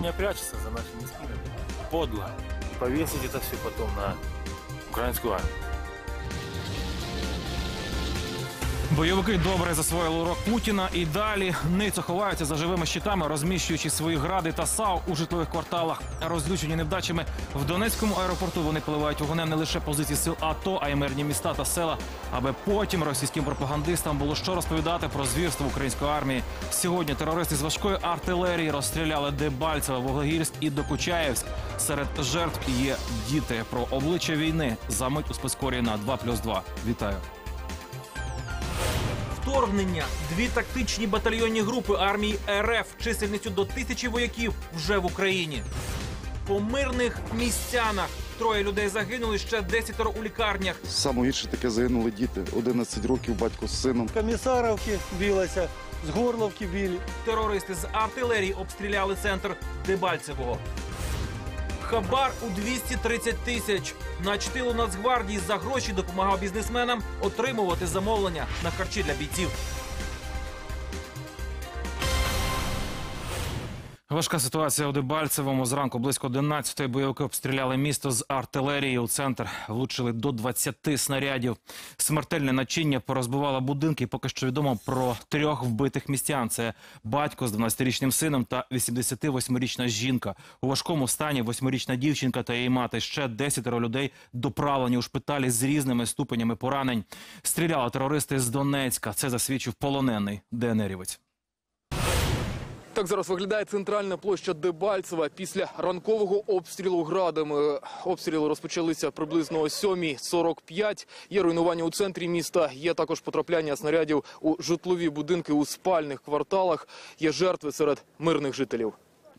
не прячется за нашими спинами. Подло. Повесить это все потом на украинскую армию. Бойовики добре засвоїли урок Путіна і далі ницо ховаються за живими щитами, розміщуючи свої гради та САУ у житлових кварталах. Розлючені невдачами в Донецькому аеропорту вони поливають вогнем не лише позиції сил АТО, а й мирні міста та села, аби потім російським пропагандистам було що розповідати про звірство української армії. Сьогодні терористи з важкої артилерії розстріляли Дебальцево, Вуглегірськ і Докучаєвськ. Серед жертв є діти про обличчя війни. Замить у спецкорі на 2+,2. Вітаю. Вторгнення. Дві тактичні батальйонні групи армії РФ чисельністю до тисячі вояків вже в Україні. По мирних містянах троє людей загинули, ще десятеро у лікарнях. Саме гірше таке загинули діти. 11 років батько з сином. Комісаровки билася, з Горловки били. Терористи з артилерії обстріляли центр Дебальцевого. Хабар у 230 тисяч. на чтилу Нацгвардії за гроші допомагав бізнесменам отримувати замовлення на харчі для бійців. Важка ситуація у Дебальцевому. Зранку близько 11-ї бойовики обстріляли місто з артилерії. У центр влучили до 20 снарядів. Смертельне начиння порозбивало будинки. Поки що відомо про трьох вбитих містян. Це батько з 12-річним сином та 88-річна жінка. У важкому стані 8-річна дівчинка та її мати. Ще 10 людей доправлені у шпиталі з різними ступенями поранень. Стріляли терористи з Донецька. Це засвідчив полонений ДНРівець. Так зараз виглядає центральна площа Дебальцева після ранкового обстрілу градами. Обстріли розпочалися приблизно о 7.45. Є руйнування у центрі міста. Є також потрапляння снарядів у житлові будинки у спальних кварталах. Є жертви серед мирних жителів.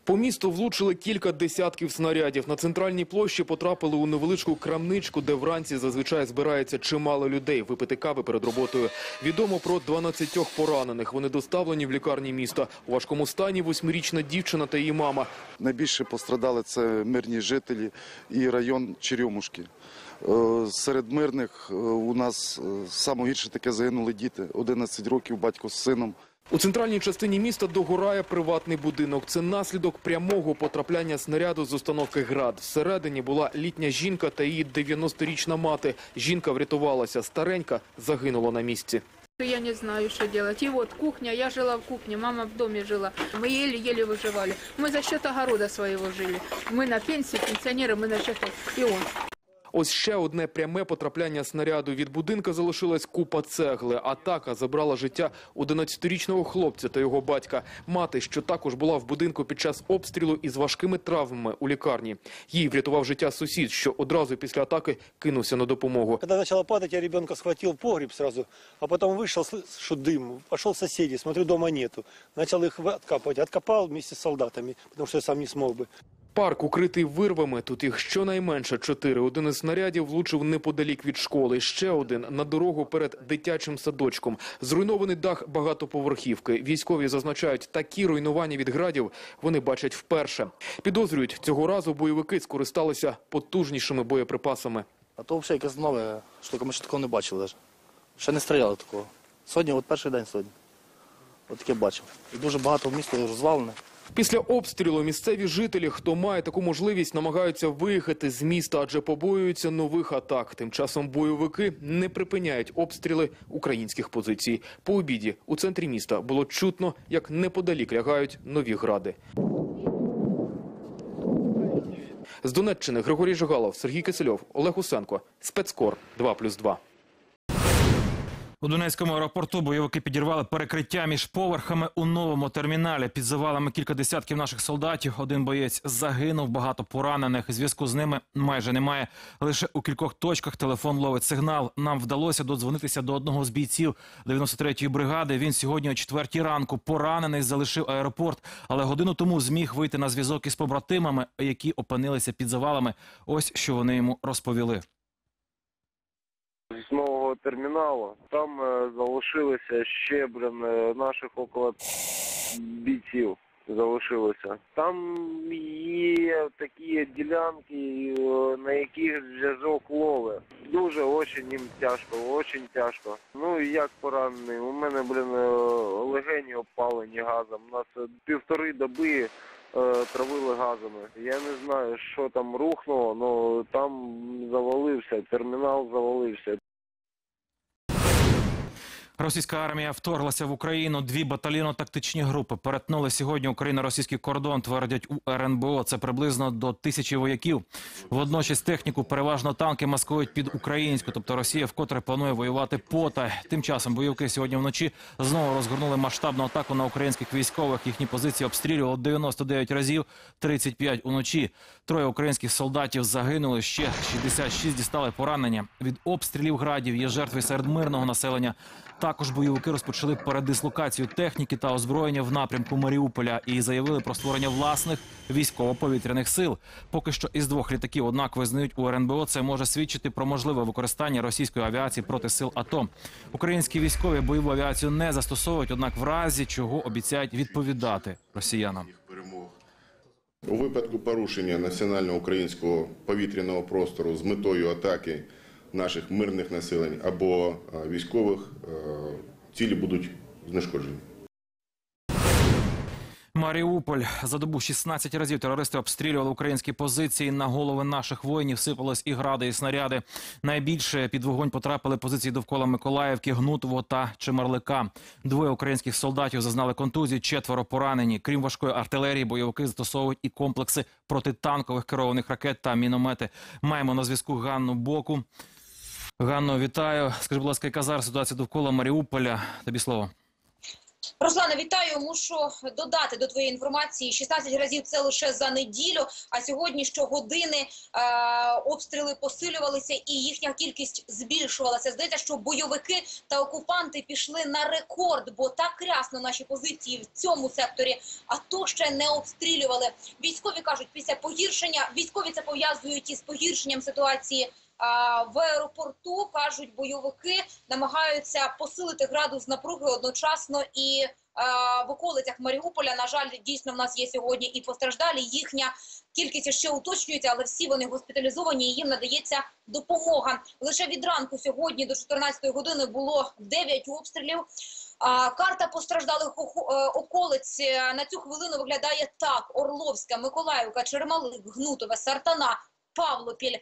По місту влучили кілька десятків снарядів. На центральній площі потрапили у невеличку крамничку, де вранці зазвичай збирається чимало людей випити кави перед роботою. Відомо про 12 поранених. Вони доставлені в лікарні міста. У важкому стані восьмирічна дівчина та її мама. Найбільше пострадали це мирні жителі і район Черемушки. Е, Серед мирних е, у нас е, саме гірше таке загинули діти. 11 років батько з сином. У центральній частині міста догорає приватний будинок. Це наслідок прямого потрапляння снаряду з установки «Град». Всередині була літня жінка та її 90-річна мати. Жінка врятувалася. Старенька загинула на місці. Я не знаю, что делать. И вот кухня, я жила в кухне, мама в доме жила. Мы еле-еле выживали. Мы за счет огорода своего жили. Мы на пенсии, пенсионеры, мы на счет... И он. Ось ще одне пряме потрапляння снаряду. Від будинка залишилась купа цегли. Атака забрала життя 11-річного хлопця та його батька. Мати, що також була в будинку під час обстрілу із важкими травмами у лікарні. Їй врятував життя сусід, що одразу після атаки кинувся на допомогу. Когда начало падать, я ребенка схватил в погреб сразу, а потом вышел, слышу дым, пошел к соседей, смотрю, дома нету. Начал их вы- откапывать, откопал вместе с солдатами, потому что я сам не смог бы. Парк укритий вирвами. Тут їх щонайменше чотири. Один із снарядів влучив неподалік від школи. Ще один на дорогу перед дитячим садочком. Зруйнований дах багатоповерхівки. Військові зазначають, такі руйнування від градів вони бачать вперше. Підозрюють, цього разу бойовики скористалися потужнішими боєприпасами. А то взагалі якесь нове штука, ми ще такого не бачили навіть. Ще не стріляли такого. Сьогодні, от перший день сьогодні. От таке бачив. І дуже багато в місто розвалене. Після обстрілу місцеві жителі, хто має таку можливість, намагаються виїхати з міста, адже побоюються нових атак. Тим часом бойовики не припиняють обстріли українських позицій. По обіді у центрі міста було чутно, як неподалік лягають нові гради. З Донеччини Григорій Жигалов, Сергій Кисельов, Олег Усенко. Спецкор 2+,2. У Донецькому аеропорту бойовики підірвали перекриття між поверхами у новому терміналі. Під завалами кілька десятків наших солдатів. Один боєць загинув, багато поранених. Зв'язку з ними майже немає. Лише у кількох точках телефон ловить сигнал. Нам вдалося додзвонитися до одного з бійців 93-ї бригади. Він сьогодні о четвертій ранку поранений залишив аеропорт, але годину тому зміг вийти на зв'язок із побратимами, які опинилися під завалами. Ось що вони йому розповіли. з нового терміналу. Там е, залишилося ще блин, е, наших около бійців. Залишилося. Там є такі ділянки, е, на яких зв'язок лови. Дуже очень їм тяжко, очень тяжко. Ну і як поранений. У мене, блин, е, легені опалені газом. Нас півтори доби е, травили газами. Я не знаю, що там рухнуло, але там завалився, термінал завалився. Російська армія вторглася в Україну. Дві батальйонно-тактичні групи перетнули сьогодні Україно-російський кордон. Твердять у РНБО. Це приблизно до тисячі вояків. Водночас техніку переважно танки маскують під українську. Тобто Росія вкотре планує воювати потай. Тим часом бойовики сьогодні вночі знову розгорнули масштабну атаку на українських військових. Їхні позиції обстрілювали 99 разів, 35 уночі. Троє українських солдатів загинули. Ще 66 дістали поранення. Від обстрілів градів є жертви серед мирного населення. Також бойовики розпочали передислокацію техніки та озброєння в напрямку Маріуполя і заявили про створення власних військово-повітряних сил. Поки що із двох літаків, однак визнають у РНБО, це може свідчити про можливе використання російської авіації проти сил АТО. Українські військові бойову авіацію не застосовують, однак в разі чого обіцяють відповідати росіянам. У випадку порушення національного українського повітряного простору з метою атаки наших мирних населень або е, військових е, цілі будуть знешкоджені. Маріуполь за добу 16 разів терористи обстрілювали українські позиції. На голови наших воїнів сипались і гради, і снаряди. Найбільше під вогонь потрапили позиції довкола Миколаївки, Гнутового та Чемерлика. Двоє українських солдатів зазнали контузії, четверо поранені. Крім важкої артилерії, бойовики застосовують і комплекси протитанкових керованих ракет та міномети. Маємо на зв'язку Ганну Боку. Ганно, вітаю. Скажи, будь ласка, яка зараз ситуація довкола Маріуполя? Тобі слово. Руслана, вітаю. Мушу додати до твоєї інформації 16 разів це лише за неділю. А сьогодні щогодини е, обстріли посилювалися і їхня кількість збільшувалася. Здається, що бойовики та окупанти пішли на рекорд, бо так рясно наші позиції в цьому секторі. А то ще не обстрілювали. Військові кажуть, після погіршення військові це пов'язують із погіршенням ситуації. В аеропорту кажуть, бойовики намагаються посилити градус напруги одночасно і в околицях Маріуполя. На жаль, дійсно в нас є сьогодні і постраждалі. Їхня кількість ще уточнюється, але всі вони госпіталізовані. і Їм надається допомога. Лише від ранку сьогодні до 14 години було 9 обстрілів. Карта постраждалих е, околиць е, на цю хвилину виглядає так: Орловська, Миколаївка, Черемалик, Гнутове, Сартана. Павлопіль.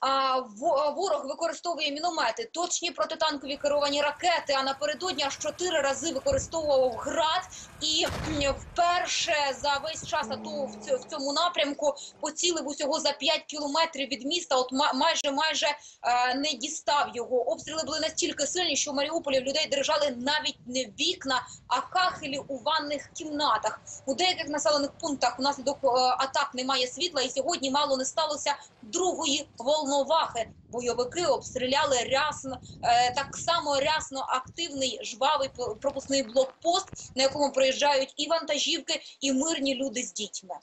А, во- ворог використовує міномети, точні протитанкові керовані ракети. А напередодні аж чотири рази використовував град. І вперше за весь час АТО в цьо- в цьому напрямку поцілив усього за 5 кілометрів від міста. От ма- майже майже е, не дістав його. Обстріли були настільки сильні, що в Маріуполі людей держали навіть не вікна, а кахелі у ванних кімнатах. У деяких населених пунктах внаслідок е, атак немає світла, і сьогодні мало не сталося другої волновахи. Бойовики обстріляли рясно е, так само рясно активний жвавий пропускний блокпост, на якому проїжджають і вантажівки, і мирні люди з дітьми.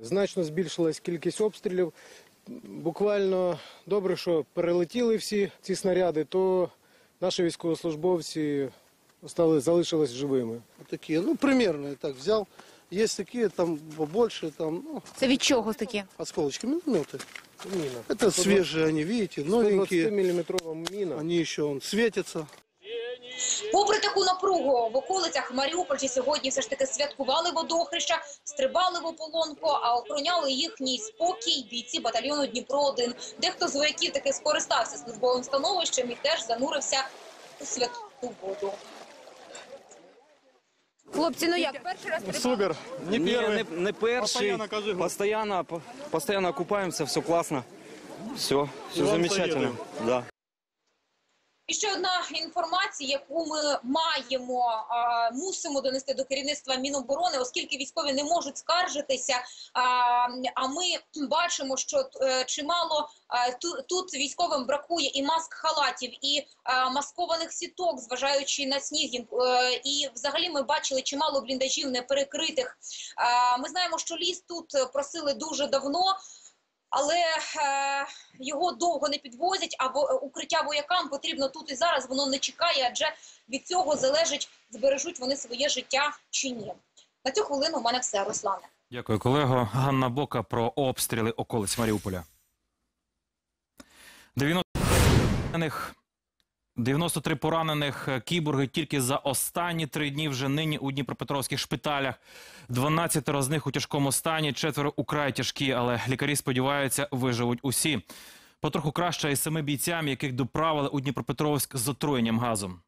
Значно збільшилась кількість обстрілів. Буквально добре, що перелетіли всі ці снаряди, то наші військовослужбовці стали, залишились живими. Такие, ну, примерно я так взял. Есть такие, там побольше, там, ну, Це від чого такі? осколочки, минометы. Міна. Это свежие они, видите, новенькие. 120-мм міна. Они еще он, светятся. Попри таку напругу в околицях Маріупольці сьогодні все ж таки святкували водохреща, стрибали в ополонку, а охороняли їхній спокій бійці батальйону Дніпро 1 Дехто з вояків таки скористався службовим становищем і теж занурився у святу воду. Хлопці, ну як перший раз Супер. Не перший. не, не перший. Постоянно каждый. Постоянно, постоянно окупаемся, все классно. Все, все вам замечательно. советуем. Да. Ще одна інформація, яку ми маємо, мусимо донести до керівництва Міноборони, оскільки військові не можуть скаржитися. А, ми бачимо, що е, чимало а, ту- тут військовим бракує і маск-халатів, і а, маскованих сіток, зважаючи на сніг. Е, І взагалі ми бачили чимало бліндажів неперекритих. А, Ми знаємо, що ліс тут просили дуже давно. Але е, його довго не підвозять, а укриття воякам потрібно тут і зараз. Воно не чекає, адже від цього залежить, збережуть вони своє життя чи ні. На цю хвилину у мене все, Руслане. Дякую, колего. Ганна Бока про обстріли околиць Маріуполя. 90 93 поранених е, кіборги тільки за останні три дні вже нині у Дніпропетровських шпиталях. 12 з них у тяжкому стані, четверо украй тяжкі, але лікарі сподіваються, виживуть усі. Потроху краще і семи бійцям, яких доправили у Дніпропетровськ з отруєнням газом.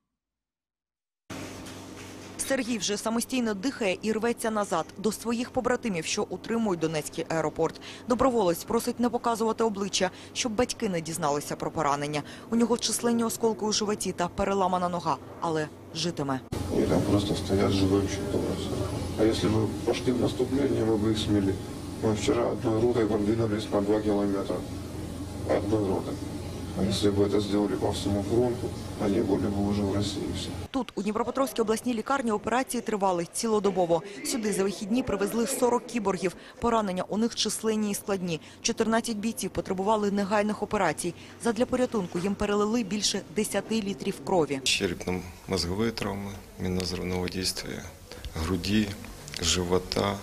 Сергій вже самостійно дихає і рветься назад до своїх побратимів, що утримують Донецький аеропорт. Доброволець просить не показувати обличчя, щоб батьки не дізналися про поранення. У нього численні осколки у животі та переламана нога, але житиме. Они там просто стоят живые просто. А если бы пошли в наступление, мы бы их смели. Мы вчера одной ротой продвинулись на 2 километра. Одной ротой. А если бы это сделали по всему фронту, они были бы уже в России все. Тут у Дніпропетровській обласній лікарні операції тривали цілодобово. Сюди за вихідні привезли 40 кіборгів. Поранення у них численні і складні. 14 бійців потребували негайних операцій. Задля порятунку їм перелили більше 10 літрів крові. Черепно-мозговые травмы, минно-взрывного действия, груди, живота,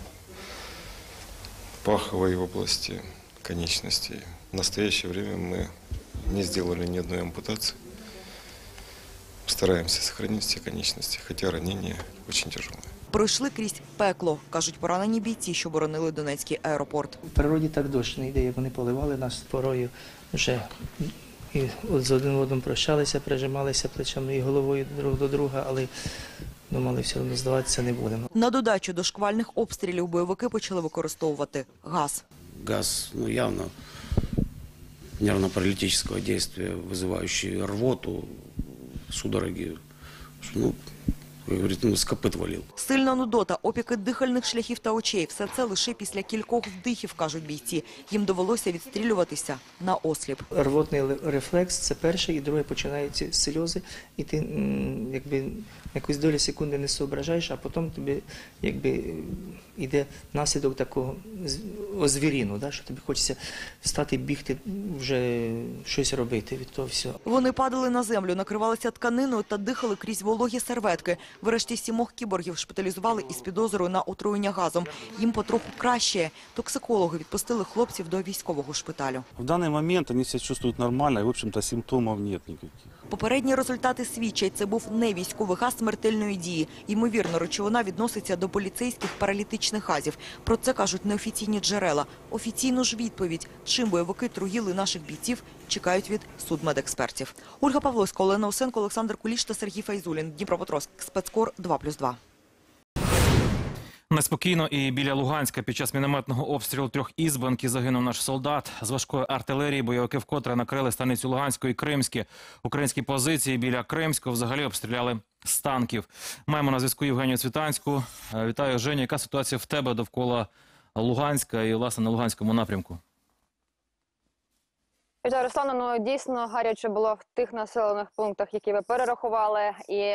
паховой области, конечностей. В настоящее время мы не сделали ни одной ампутации. Стараемся сохранить все конечности, хотя ранения очень тяжелые. Пройшли крізь пекло, кажуть поранені бійці, що боронили Донецький аеропорт. В природі так дощ не йде, як вони поливали нас порою вже і от з один одним прощалися, прижималися плечами і головою друг до друга, але думали, все одно здаватися не будемо. На додачу до шквальних обстрілів бойовики почали використовувати газ. Газ, ну, явно нервно-паралитического действия, вызывающий рвоту, судороги. Ну, как говорит, ну, с копыт валил. Сильна нудота, опіки дихальних шляхів та очей – все це лише після кількох вдихів, кажуть бійці. Їм довелося відстрілюватися на осліп. Рвотний ле- рефлекс це перший, і друге починаються сльози, і ти м, якби якусь долю секунди не соображаєш, а потім тобі якби йде наслідок такого з- озвіріну, да, що тобі хочеться встати, бігти, вже щось робити від того всього. Вони падали на землю, накривалися тканиною та дихали крізь вологі серветки. Врешті сімох кіборгів шпиталізували із підозрою на отруєння газом. Їм потроху краще. Токсикологи відпустили хлопців до військового шпиталю. В данный момент они себя чувствуют нормально, и, в общем-то, симптомов нет никаких. Попередні результати свідчать, це був не військовий газ смертельної дії. Ймовірно, речовина відноситься до поліцейських паралітичних газів. Про це кажуть неофіційні джерела. Офіційну ж відповідь, чим бойовики труїли наших бійців, чекають від судмедекспертів. Ольга Павловська, Олена Осенко, Олександр Куліш та Сергій Файзулін. Дніпропетровськ. Спецкор 2+,2. Неспокійно і біля Луганська під час мінометного обстрілу трьох ізбанків загинув наш солдат. З важкої артилерії бойовики вкотре накрили станицю Луганської і Кримські. Українські позиції біля Кримського взагалі обстріляли з танків. Маємо на зв'язку Євгенію Цвітанську. Е, Вітаю, Женя. Яка ситуація в тебе довкола Луганська і, власне, на Луганському напрямку? Вітаю, Руслана. Ну дійсно гаряче було в тих населених пунктах, які ви перерахували. І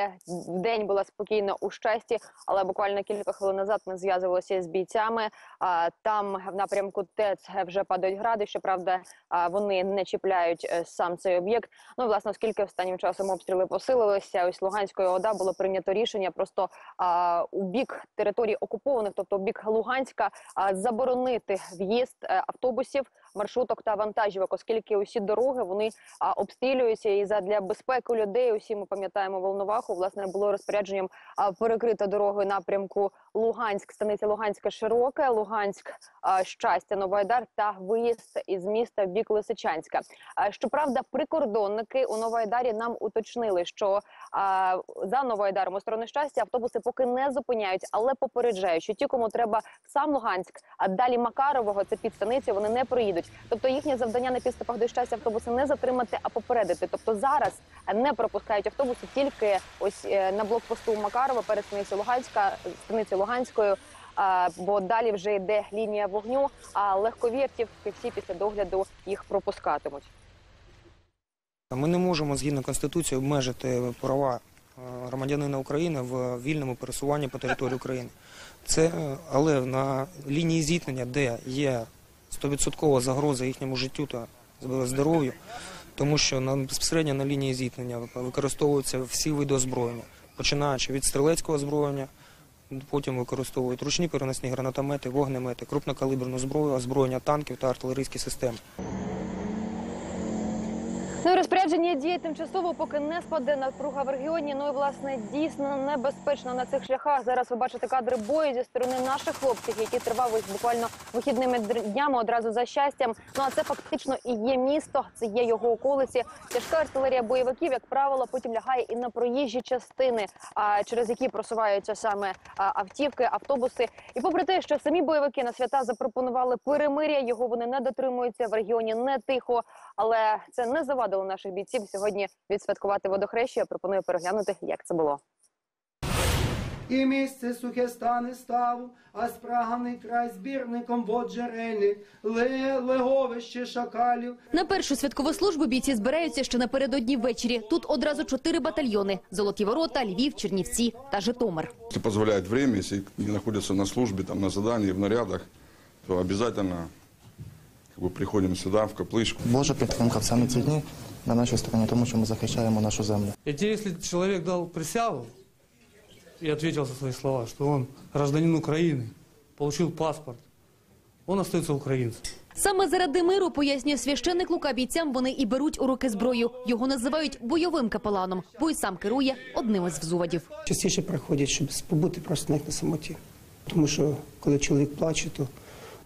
день було спокійно у щасті, але буквально кілька хвилин назад ми зв'язувалися з бійцями. Там в напрямку ТЕЦ вже падають гради. Щоправда, вони не чіпляють е, сам цей об'єкт. Ну власне, оскільки останнім часом обстріли посилилися, ось Луганської ОДА було прийнято рішення просто у бік територій окупованих, тобто у бік Луганська, заборонити в'їзд е, автобусів, маршруток та вантажівок, оскільки усі дороги вони а, обстрілюються і задля безпеки людей. Усі ми пам'ятаємо Волноваху. Власне було розпорядженням а, перекрито дороги напрямку Луганськ, станиця Луганська Широке, Луганськ, а, щастя, Новоайдар та виїзд із міста в бік Лисичанська. А, Щоправда, прикордонники у Новоайдарі нам уточнили, що а, за Новоайдаром у сторони щастя автобуси поки не зупиняють, але попереджають, що ті, кому треба сам Луганськ, а далі Макарового, це під станицю, вони не приїдуть. Тобто їхнє завдання на підступах до щастя автобуси не затримати, а попередити. Тобто зараз не пропускають автобуси тільки ось е, на блокпосту Макарова перед станицею Луганська, станицею Луганською. Бо далі вже йде лінія вогню, а легкові автівки всі після догляду їх пропускатимуть. Ми не можемо згідно конституції обмежити права е, громадянина України в вільному пересуванні по території України. Це е, але на лінії зіткнення, де є 100% загроза їхньому життю та здоров'ю, тому що на безпосередньо на лінії зіткнення використовуються всі види озброєння, починаючи від стрілецького озброєння. Потім використовують ручні переносні гранатомети, вогнемети, крупнокаліберну зброю, озброєння танків та артилерійські системи. Ну, розпорядження діє тимчасово, поки не спаде напруга в регіоні. Ну і власне дійсно небезпечно на цих шляхах. Зараз ви бачите кадри бою зі сторони наших хлопців, які тривав ось буквально вихідними днями одразу за щастям. Ну а це фактично і є місто, це є його околиці. Тяжка артилерія бойовиків, як правило, потім лягає і на проїжджі частини, а через які просуваються саме автівки, автобуси. І попри те, що самі бойовики на свята запропонували перемиря, його вони не дотримуються в регіоні не тихо, але це не завадило наших бійців сьогодні відсвяткувати водохреща. Я пропоную переглянути, як це було. І місце сухе стане ставу, а спраганий край збірником вод джерельних, ле, леговище шакалів. На першу святкову службу бійці збираються ще напередодні ввечері. Тут одразу чотири батальйони: Золоті Ворота, Львів, Чернівці та Житомир. Если позволяет время, если не находятся на службе, там, на задании, в нарядах, то обязательно как бы, приходим сюда, в капличку. Божа підтримка в саме ці дні на нашій стороні, тому що ми захищаємо нашу землю. Ведь если человек дал присягу и ответил за свои слова, что он гражданин Украины, получил паспорт, он остается украинцем. Саме заради миру, пояснює священник Лука бійцям, вони і беруть у руки зброю. Його називають бойовим капеланом, бо й сам керує одним із взувадів. Частіше приходять, щоб побути просто навіть на самоті. Тому що коли чоловік плаче, то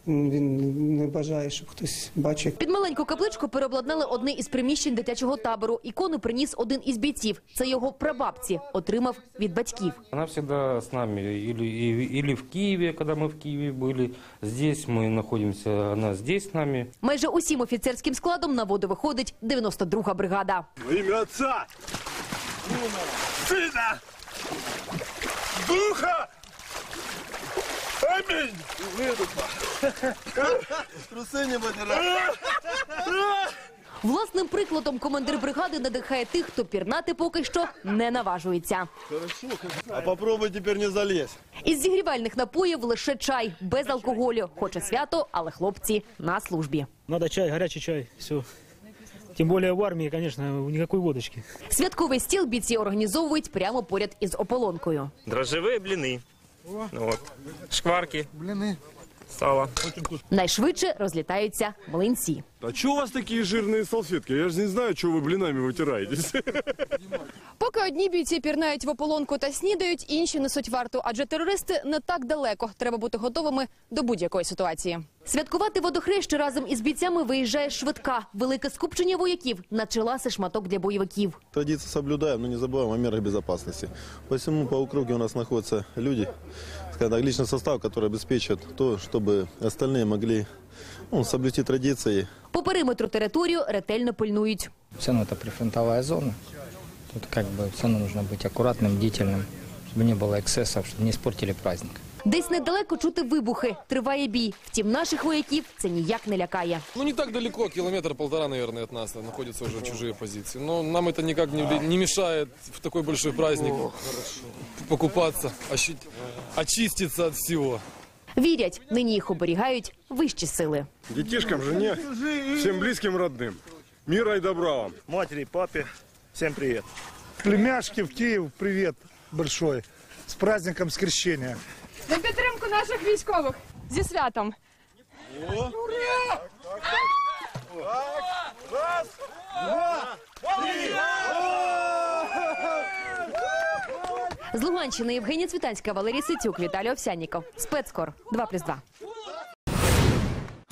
він не бажає, щоб хтось бачив. Під маленьку капличку переобладнали одне із приміщень дитячого табору. Ікону приніс один із бійців. Це його прабабці отримав від батьків. Она всегда с нами, или, и- или в Киеве, когда мы в Киеве были, здесь мы находимся, она здесь с нами. Майже усім офіцерським складом на воду виходить 92-га бригада. Во имя Отца, Сына, Духа. Аминь. Трусы не Власним прикладом командир бригади надихає тих, хто пірнати поки що не наважується. Хорошо. А попробуй теперь не залезь. Із зігрівальних напоїв лише чай без алкоголю. Хоче свято, але хлопці на службі. Надо чай, горячий чай, все. Тем более в армии, конечно, никакой водочки. Святковий стіл бійці організовують прямо поряд із ополонкою. Дрожжевые блины. Ну Вот. Шкварки. Блины Сало. Найшвидше розлітаються млинці. А что у вас такие жирные салфетки? Я же не знаю, что вы блинами вытираетесь. Поки одні бійці пірнають в ополонку та снідають, інші несуть варту, адже терористи не так далеко. Треба бути готовими до будь-якої ситуації. Святкувати водохреща разом із бійцями виїжджає швидка. Велике скупчення вояків начала шматок для бойовиків. Традиции соблюдаем, но не забываем о мерах безопасности. Посему по округе у нас находятся люди, скажем так, личный состав, который обеспечит то, чтобы остальные могли ну, соблюсти традиции. По периметру територію ретельно пильнують. Все равно это прифронтовая зона. Тут как бы все равно нужно быть аккуратным, бдительным, чтобы не было эксцессов, чтобы не испортили праздник. Десь недалеко чути вибухи. Триває бій. Втім, наших вояків це ніяк не лякає. Ну, не так далеко, километр-полтора, наверное, от нас находятся уже чужие позиции. Но нам это никак не, не мешает в такой большой праздник покупаться, ощи- очиститься от всего. Вірять, нині їх оберігають вищі сили. Детишкам, жене, всем близким, родным. Мира и добра вам. матери, папе. Всем привет. Племяшки в Киев, привет большой. С праздником Скрещения. На підтримку наших військових зі святом. З Луганщини Євгенія Цвітанська, Валерій Ситюк, Віталій Овсянніков. Спецкор 2+,2.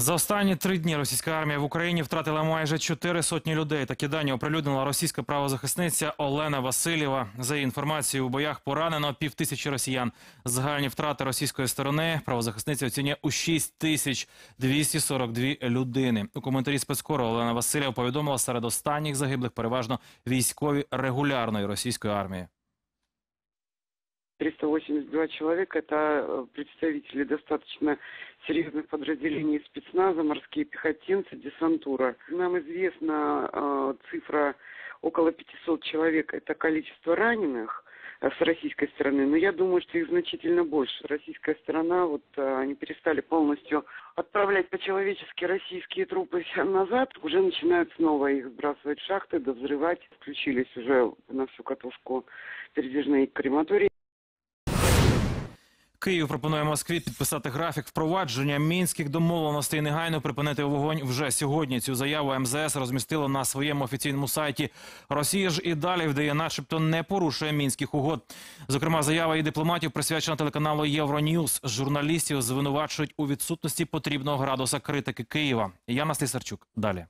За останні три дні російська армія в Україні втратила майже чотири сотні людей. Такі дані оприлюднила російська правозахисниця Олена Васильєва. За її інформацією, у боях поранено півтисячі росіян. Загальні втрати російської сторони правозахисниця оцінює у 6 тисяч 242 людини. У коментарі спецкору Олена Васильєва повідомила серед останніх загиблих переважно військові регулярної російської армії. 382 человека – это э, представители достаточно серьезных подразделений спецназа, морские пехотинцы, десантура. Нам известна э, цифра около 500 человек – это количество раненых э, с российской стороны, но я думаю, что их значительно больше. Российская сторона, вот э, они перестали полностью отправлять по-человечески российские трупы назад, уже начинают снова их сбрасывать в шахты, довзрывать. Включились уже на всю катушку передвижные крематории. Київ пропонує Москві підписати графік впровадження мінських домовленостей. Негайно припинити вогонь вже сьогодні. Цю заяву МЗС розмістила на своєму офіційному сайті. Росія ж і далі вдає, начебто, не порушує мінських угод. Зокрема, заява і дипломатів присвячена телеканалу Євроньюз. Журналістів звинувачують у відсутності потрібного градуса критики Києва. Яна Слісарчук. Далі.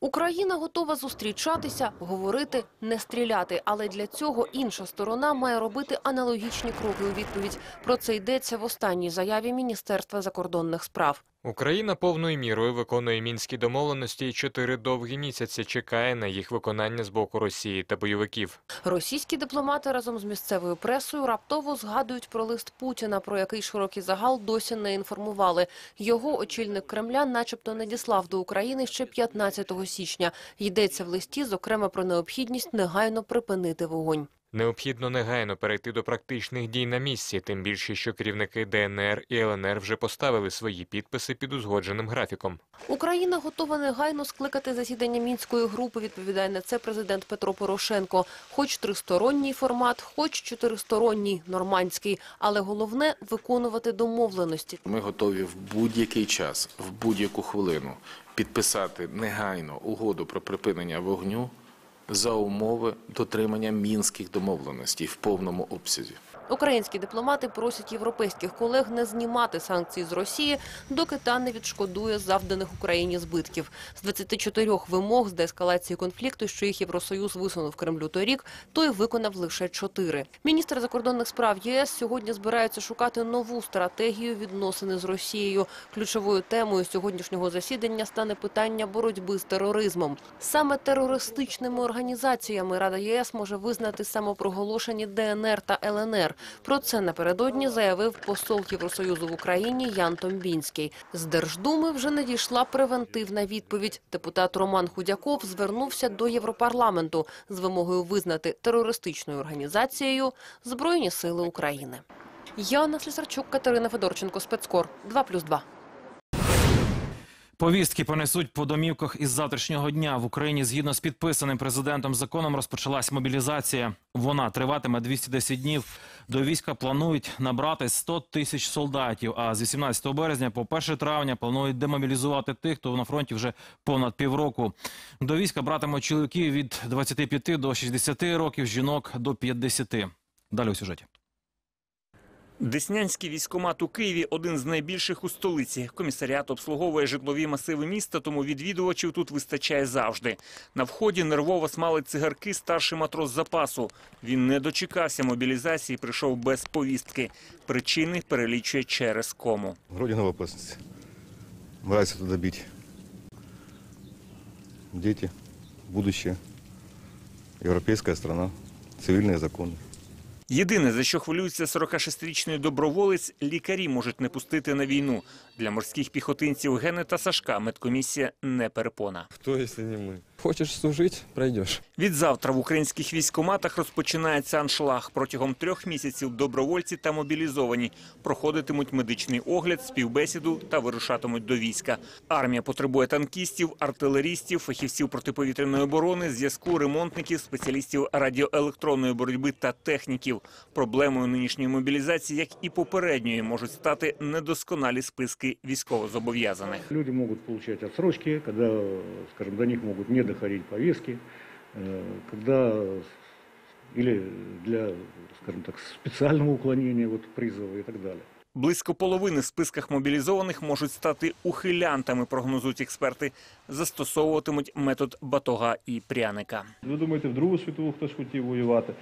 Україна готова зустрічатися, говорити, не стріляти. Але для цього інша сторона має робити аналогічні кроки у відповідь. Про це йдеться в останній заяві Міністерства закордонних справ. Україна повною мірою виконує мінські домовленості і чотири довгі місяці чекає на їх виконання з боку Росії та бойовиків. Російські дипломати разом з місцевою пресою раптово згадують про лист Путіна, про який широкий загал досі не інформували. Його очільник Кремля, начебто, надіслав до України ще 15 січня. Йдеться в листі, зокрема, про необхідність негайно припинити вогонь. Необхідно негайно перейти до практичних дій на місці, тим більше, що керівники ДНР і ЛНР вже поставили свої підписи під узгодженим графіком. Україна готова негайно скликати засідання мінської групи. Відповідає на це президент Петро Порошенко. Хоч тристоронній формат, хоч чотиристоронній нормандський, але головне виконувати домовленості. Ми готові в будь-який час, в будь-яку хвилину підписати негайно угоду про припинення вогню за умови дотримання мінських домовленостей в повному обсязі. Українські дипломати просять європейських колег не знімати санкції з Росії, доки та не відшкодує завданих Україні збитків. З 24 вимог з деескалації конфлікту, що їх Євросоюз висунув Кремлю торік, той виконав лише чотири. Міністр закордонних справ ЄС сьогодні збирається шукати нову стратегію відносини з Росією. Ключовою темою сьогоднішнього засідання стане питання боротьби з тероризмом. Саме терористичними організаціями Рада ЄС може визнати самопроголошені ДНР та ЛНР. Про це напередодні заявив посол Євросоюзу в Україні Ян Томбінський. З Держдуми вже надійшла превентивна відповідь. Депутат Роман Худяков звернувся до Європарламенту з вимогою визнати терористичною організацією Збройні сили України. Яна Слісарчук, Катерина Федорченко, спецкор 2+,2. Повістки понесуть по домівках із завтрашнього дня. В Україні згідно з підписаним президентом законом розпочалась мобілізація. Вона триватиме 210 днів. До війська планують набрати 100 тисяч солдатів. А з 18 березня по 1 травня планують демобілізувати тих, хто на фронті вже понад півроку. До війська братимуть чоловіків від 25 до 60 років, жінок до 50. Далі у сюжеті. Деснянський військкомат у Києві один з найбільших у столиці. Комісаріат обслуговує житлові масиви міста, тому відвідувачів тут вистачає завжди. На вході нервово смалить цигарки старший матрос запасу. Він не дочекався мобілізації, прийшов без повістки. Причини перелічує через кому. Родина в опасности. Нравится туда бить. Дети, будущее. Европейская страна, цивильные законы. Єдине, за що хвилюється 46-річний доброволець, лікарі можуть не пустити на війну. Для морських піхотинців Гени та Сашка медкомісія не перепона. Кто, если не мы? Хочешь служить – пройдешь. Відзавтра в українських військкоматах розпочинається аншлаг. Протягом трьох місяців добровольці та мобілізовані проходитимуть медичний огляд, співбесіду та вирушатимуть до війська. Армія потребує танкістів, артилерістів, фахівців протиповітряної оборони, зв'язку, ремонтників, спеціалістів радіоелектронної боротьби та техніків. Проблемою нинішньої мобілізації, як і попередньої, можуть стати недосконалі списки військовозобов'язаних. Люди можуть отримати відсрочки, коли, скажімо, до них можуть не доходити повестки, коли или для, скажем так, специального уклонения от призова и так далее. Близько половини в списках мобілізованих можуть стати ухилянтами, прогнозують експерти. Застосовуватимуть метод батога і пряника. Ви думаєте, в Другу світову хтось хотів воювати?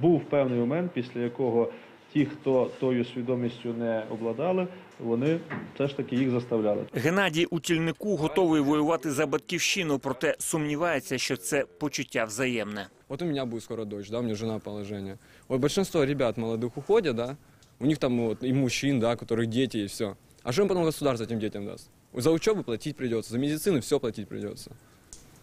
Був певний момент, після якого ті, хто тою свідомістю не обладали, вони все ж таки їх заставляли. Геннадій у тільнику готовий воювати за батьківщину, проте сумнівається, що це почуття взаємне. Вот у меня будет скоро дочь, да, у меня жена положение. Вот большинство ребят молодых уходят, да, у них там вот и мужчин, да, у которых дети и все. А что им потом государство этим детям даст? За учебу платить придется, за медицину все платить придется.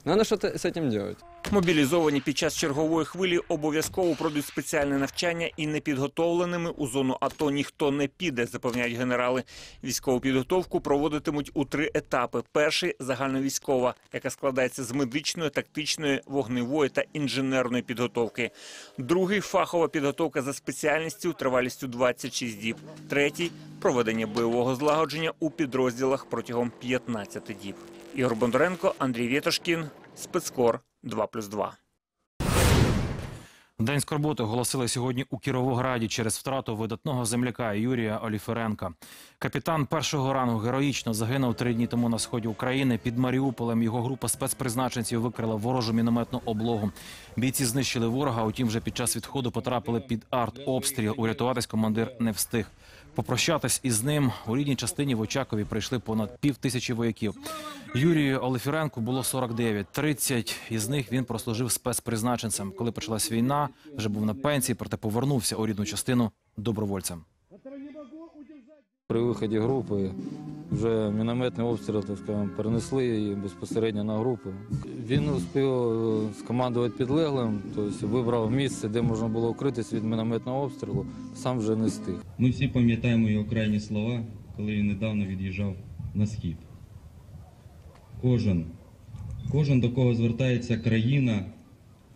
Надо что-то с этим делать. Мобілізовані під час чергової хвилі обов'язково пройдуть спеціальне навчання і непідготовленими у зону АТО ніхто не піде, запевняють генерали. Військову підготовку проводитимуть у три етапи: перший загальновійськова, яка складається з медичної, тактичної, вогневої та інженерної підготовки. Другий фахова підготовка за спеціальністю тривалістю 26 діб. Третій проведення бойового злагодження у підрозділах протягом 15 діб. Ігор Бондаренко, Андрій Вєтошкін, спецкор 2+,2. День скорботи оголосили сьогодні у Кіровограді через втрату видатного земляка Юрія Оліференка. Капітан першого рангу героїчно загинув три дні тому на сході України. Під Маріуполем його група спецпризначенців викрила ворожу мінометну облогу. Бійці знищили ворога. Утім, вже під час відходу потрапили під артобстріл. Урятуватись командир не встиг. Попрощатись із ним у рідній частині в Очакові прийшли понад пів тисячі вояків. Юрію Олефіренку було 49. 30 із них він прослужив спецпризначенцем. Коли почалась війна, вже був на пенсії, проте повернувся у рідну частину добровольцем. При виході групи вже мінометний обстріл, так скажемо, перенесли її безпосередньо на групу. Він успів е, скомандувати підлеглим, тобто вибрав місце, де можна було укритись від мінометного обстрілу, сам вже не встиг. Ми всі пам'ятаємо його крайні слова, коли він недавно від'їжджав на схід. Кожен, кожен, до кого звертається країна,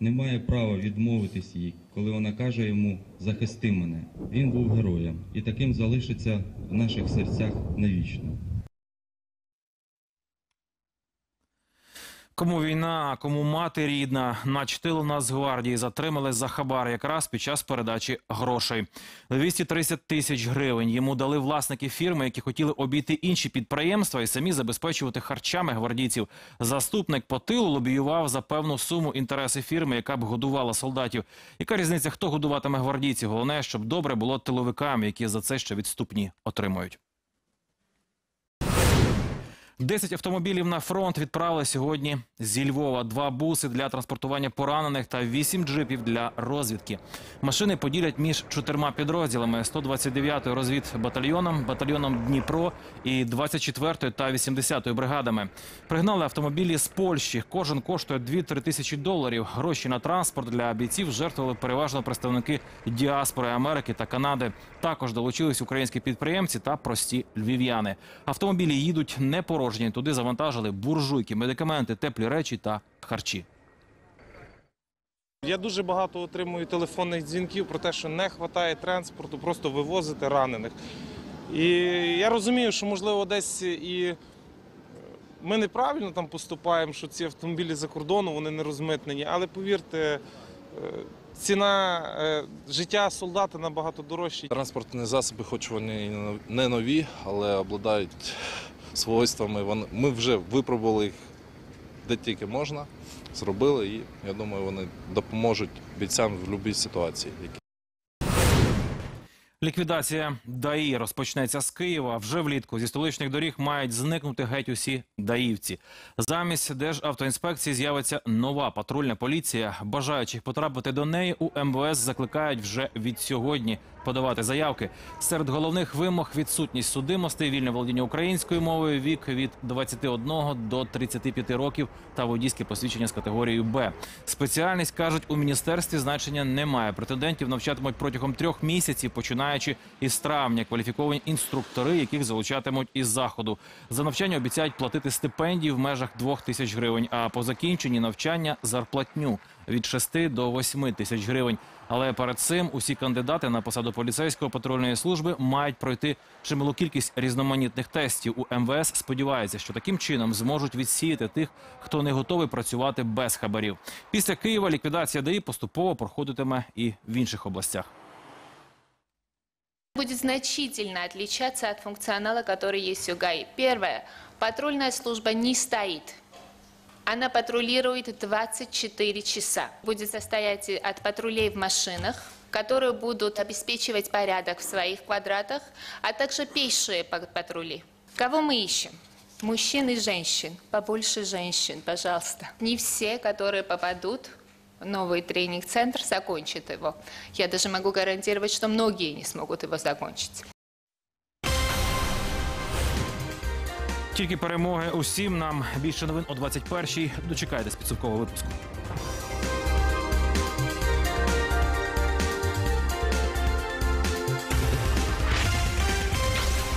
не має права відмовитись їй, коли вона каже йому захисти мене. Він був героєм і таким залишиться в наших серцях навічно. Кому війна, а кому мати рідна, начтилу Нацгвардії затримали за хабар якраз під час передачі грошей. 230 тисяч гривень йому дали власники фірми, які хотіли обійти інші підприємства і самі забезпечувати харчами гвардійців. Заступник по тилу лобіював за певну суму інтереси фірми, яка б годувала солдатів. Яка різниця, хто годуватиме гвардійців? Головне, щоб добре було тиловикам, які за це ще відступні отримують. 10 автомобілів на фронт відправили сьогодні зі Львова. Два буси для транспортування поранених та 8 джипів для розвідки. Машини поділять між чотирма підрозділами: 129-ї розвідбатальйоном, батальйоном Дніпро і 24-ї та 80-ї бригадами. Пригнали автомобілі з Польщі. Кожен коштує 2-3 тисячі доларів. Гроші на транспорт для бійців жертвували переважно представники діаспори Америки та Канади. Також долучились українські підприємці та прості львів'яни. Автомобілі їдуть не порожні. Туди завантажили буржуйки, медикаменти, теплі речі та харчі. Я дуже багато отримую телефонних дзвінків про те, що не вистачає транспорту, просто вивозити ранених. І я розумію, що можливо десь і ми неправильно там поступаємо, що ці автомобілі за кордону вони не розмитнені, але повірте. е, Ціна е, життя солдата набагато дорожча. Транспортні засоби, хоч вони не нові, але обладають свойствами. Вони- Ми вже випробували їх де тільки можна, зробили і я думаю, вони допоможуть бійцям в будь-якій ситуації. Ліквідація ДАІ розпочнеться з Києва. Вже влітку зі столичних доріг мають зникнути геть усі даївці. Замість Державтоінспекції з'явиться нова патрульна поліція. Бажаючих потрапити до неї у МВС закликають вже від сьогодні подавати заявки. Серед головних вимог відсутність судимостей, вільне володіння українською мовою, вік від 21 до 35 років та водійське посвідчення з категорією Б. Спеціальність кажуть у міністерстві значення немає. Претендентів навчатимуть протягом трьох місяців, починаючи із травня. Кваліфіковані інструктори, яких залучатимуть із заходу. За навчання обіцяють платити стипендії в межах двох тисяч гривень. А по закінченні навчання зарплатню від 6 до 8 тисяч гривень. Але перед цим усі кандидати на посаду поліцейського патрульної служби мають пройти чималу кількість різноманітних тестів. У МВС сподівається, що таким чином зможуть відсіяти тих, хто не готовий працювати без хабарів. Після Києва ліквідація ДАІ поступово проходитиме і в інших областях. Будет значительно отличаться от функционала, который есть у ГАИ. Первое. Патрульная служба не стоит. Она патрулирует 24 часа. Будет состоять от патрулей в машинах, которые будут обеспечивать порядок в своих квадратах, а также пешие па- патрули. Кого мы ищем? Мужчин и женщин. Побольше женщин, пожалуйста. Не все, которые попадут новый тренинг-центр, закончит его. Я даже могу гарантировать, что многие не смогут его закончить. Тільки перемоги усім нам більше новин о 21-й. Дочекайтесь підсумкового випуску.